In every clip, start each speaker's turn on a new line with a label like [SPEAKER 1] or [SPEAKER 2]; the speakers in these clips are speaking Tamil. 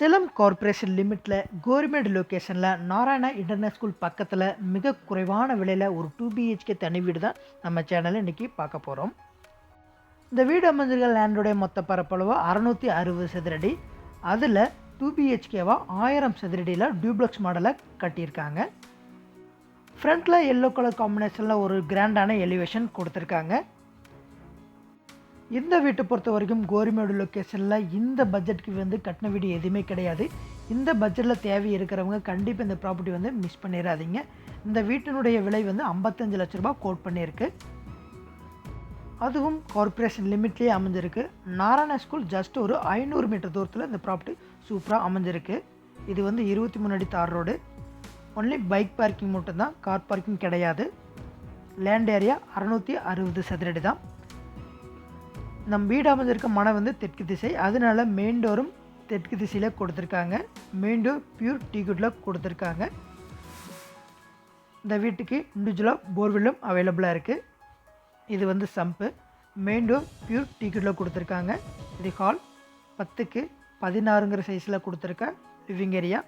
[SPEAKER 1] சேலம் கார்ப்பரேஷன் லிமிட்டில் கோர்மெண்ட் லொக்கேஷனில் நாராயணா இன்டர்நேட் ஸ்கூல் பக்கத்தில் மிக குறைவான விலையில் ஒரு டூ பிஹெச்கே தனி வீடு தான் நம்ம சேனலில் இன்றைக்கி பார்க்க போகிறோம் இந்த வீடு அமைஞ்சிருக்க லேண்டுடைய மொத்த பரப்பளவு அறநூற்றி அறுபது சதுரடி. அதில் டூ பிஹெச்கேவாக ஆயிரம் சதுரடியில் டியூப்ளக்ஸ் மாடலை கட்டியிருக்காங்க. ஃப்ரண்ட்டில் எல்லோ கலர் காம்பினேஷனில் ஒரு கிராண்டான எலிவேஷன் கொடுத்துருக்காங்க. இந்த வீட்டை பொறுத்த வரைக்கும் கோரிமேடு லொக்கேஷனில் இந்த பட்ஜெட்டுக்கு வந்து கட்டின வீடு எதுவுமே கிடையாது. இந்த பட்ஜெட்டில் தேவை இருக்கிறவங்க கண்டிப்பாக இந்த ப்ராப்பர்ட்டி வந்து மிஸ் பண்ணிடாதீங்க இந்த வீட்டினுடைய விலை வந்து ஐம்பத்தஞ்சு லட்ச ரூபா கோட் பண்ணியிருக்கு. அதுவும் கார்ப்பரேஷன் லிமிட்லேயே அமைஞ்சிருக்கு. நாராயண ஸ்கூல் ஜஸ்ட் ஒரு ஐநூறு மீட்டர் தூரத்தில் இந்த ப்ராப்பர்ட்டி சூப்பராக அமைஞ்சிருக்கு. இது வந்து இருபத்தி மூணு அடி tar road only bike parking மட்டும்தான் கார் பார்க்கிங் கிடையாது. லேண்ட் ஏரியா அறநூற்றி அறுபது சதுரடி தான் நம் வீடு அமைஞ்சிருக்க மனை வந்து தெற்கு திசை. அதனால மெயின் டோரும் தெற்கு திசையில் கொடுத்துருக்காங்க. மெயின் டோர் பியூர் டீகுட்டில் கொடுத்துருக்காங்க. இந்த வீட்டுக்கு இண்டிவிஜுவலாக போர்வெல்லும் அவைலபிளாக இருக்குது இது வந்து சம்பு. மெயின் டோர் பியூர் டீகுட்டில் கொடுத்துருக்காங்க. இது ஹால் பத்துக்கு பதினாறுங்கிற சைஸில் கொடுத்துருக்க லிவிங் ஏரியா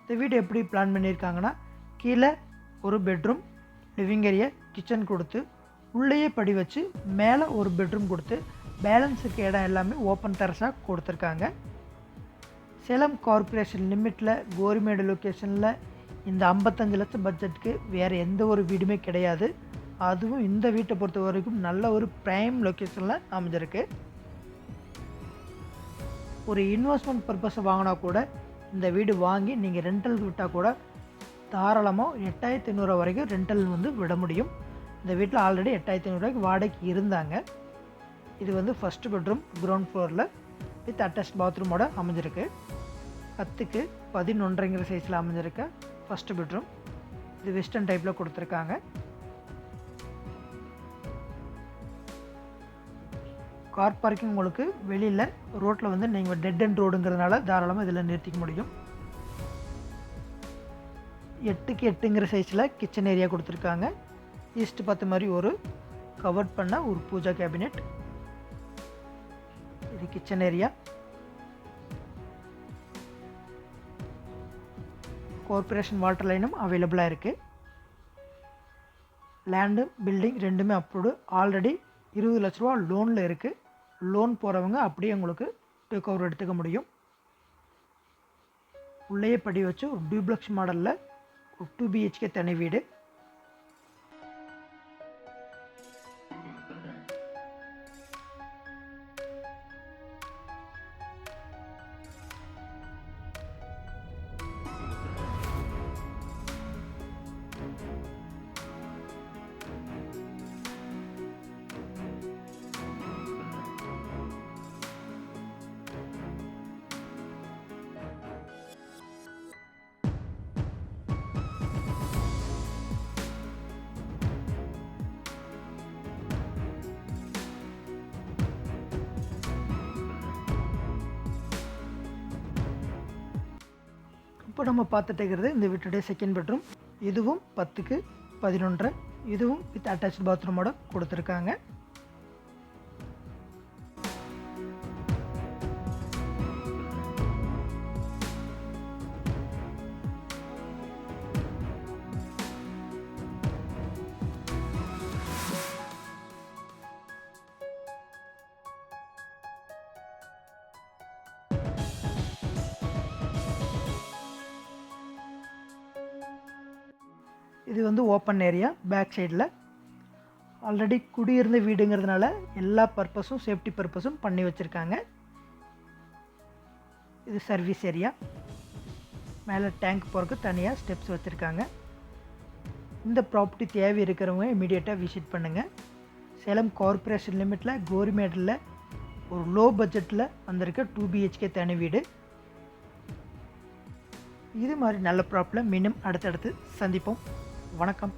[SPEAKER 1] இந்த வீடு எப்படி பிளான் பண்ணியிருக்காங்கன்னா கீழே ஒரு பெட்ரூம் லிவிங் ஏரியா கிச்சன் கொடுத்து உள்ளேயே படி வச்சு மேலே ஒரு பெட்ரூம் கொடுத்து பேலன்ஸுக்கு இடம் எல்லாமே ஓப்பன் டெரஸாக கொடுத்துருக்காங்க. சேலம் கார்ப்பரேஷன் லிமிட்டில் கோரிமேடு லொக்கேஷனில் இந்த ஐம்பத்தஞ்சு லட்சம் பட்ஜெட்டுக்கு வேறு எந்த ஒரு வீடுமே கிடையாது. அதுவும் இந்த வீட்டை பொறுத்த வரைக்கும் நல்ல ஒரு ப்ரைம் லொக்கேஷனில் அமைஞ்சிருக்கு. ஒரு இன்வெஸ்ட்மெண்ட் பர்பஸை வாங்கினா கூட இந்த வீடு வாங்கி நீங்கள் ரெண்டல் விட்டால் கூட தாராளமாக எட்டாயிரத்தி ஐநூறு வரைக்கும் ரெண்டல் வந்து விட முடியும். இந்த வீட்டில் ஆல்ரெடி எட்டாயிரத்தி ஐநூறுரூவாய்க்கு வாடகைக்கு இருந்தாங்க. இது வந்து ஃபஸ்ட்டு பெட்ரூம் கிரவுண்ட் ஃப்ளோரில் வித் அட்டாச் பாத்ரூமோட அமைஞ்சிருக்கு. பத்துக்கு பதினொன்றைங்கிற சைஸில் அமைஞ்சிருக்க ஃபஸ்ட்டு பெட்ரூம் இது வெஸ்டர்ன் டைப்பில் கொடுத்துருக்காங்க. கார் பார்க்கிங் உங்களுக்கு வெளியில் ரோட்டில் வந்து நீங்கள் டெட் அண்ட் ரோடுங்கிறதுனால தாராளமாக இதில் நிறுத்திக்க முடியும். எட்டுக்கு எட்டுங்கிற சைஸில் கிச்சன் ஏரியா கொடுத்துருக்காங்க. ஈஸ்ட் பார்த்த மாதிரி ஒரு கவர்ட் பண்ண ஒரு பூஜா கேபினெட். இது கிச்சன் ஏரியா. கார்பரேஷன் வாட்டர் லைனும் அவைலபிளாக இருக்குது லேண்டு பில்டிங் ரெண்டுமே அப்ரூவ்டு ஆல்ரெடி இருபது லட்ச ரூபா லோனில் இருக்குது லோன் போகிறவங்க அப்படியே உங்களுக்கு டேக் ஓவர் எடுத்துக்க முடியும். உள்ளேயே படி வச்சு ஒரு டியூப்ளக்ஸ் மாடலில் ஒரு டூ பிஹெச்கே தனி வீடு. இப்போ நம்ம பார்த்துட்டு இருக்கிறது இந்த வீட்டுடைய செகண்ட் பெட்ரூம் இதுவும் பத்துக்கு பதினொன்றரை இதுவும் வித் அட்டாச் பாத்ரூமோட கொடுத்துருக்காங்க. இது வந்து ஓப்பன் ஏரியா பேக் சைடில். ஆல்ரெடி குடியிருந்த வீடுங்கிறதுனால எல்லா பர்பஸும் சேஃப்டி பர்பஸும் பண்ணி வச்சுருக்காங்க. இது சர்வீஸ் ஏரியா. மேலே டேங்க் போகிறதுக்கு தனியாக ஸ்டெப்ஸ் வச்சுருக்காங்க. இந்த ப்ராப்பர்ட்டி தேவை இருக்கிறவங்க இமீடியட்டாக விசிட் பண்ணுங்கள் சேலம் கார்ப்பரேஷன் லிமிட்டில் கோரிமேடில் ஒரு லோ பட்ஜெட்டில் வந்திருக்க டூ பிஹெச்கே தனி வீடு. இது மாதிரி நல்ல ப்ராப்ளம் மீண்டும் அடுத்தடுத்து சந்திப்போம். வணக்கம்.